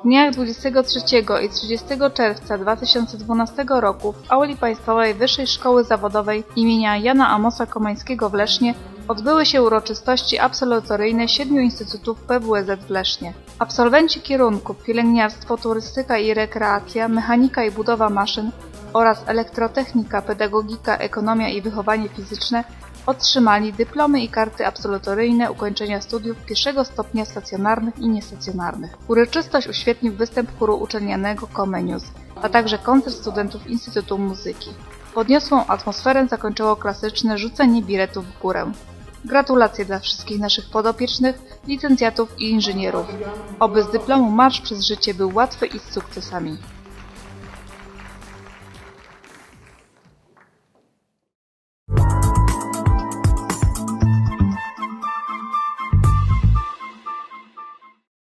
W dniach 23 i 30 czerwca 2012 roku w auli Państwowej Wyższej Szkoły Zawodowej imienia Jana Amosa Komańskiego w Lesznie odbyły się uroczystości absolutoryjne siedmiu instytutów PWSZ w Lesznie. Absolwenci kierunków pielęgniarstwo, turystyka i rekreacja, mechanika i budowa maszyn oraz elektrotechnika, pedagogika, ekonomia i wychowanie fizyczne otrzymali dyplomy i karty absolutoryjne ukończenia studiów pierwszego stopnia stacjonarnych i niestacjonarnych. Uroczystość uświetnił występ chóru uczelnianego Comenius, a także koncert studentów Instytutu Muzyki. Podniosłą atmosferę zakończyło klasyczne rzucenie biletów w górę. Gratulacje dla wszystkich naszych podopiecznych, licencjatów i inżynierów. Oby z dyplomu marsz przez życie był łatwy i z sukcesami.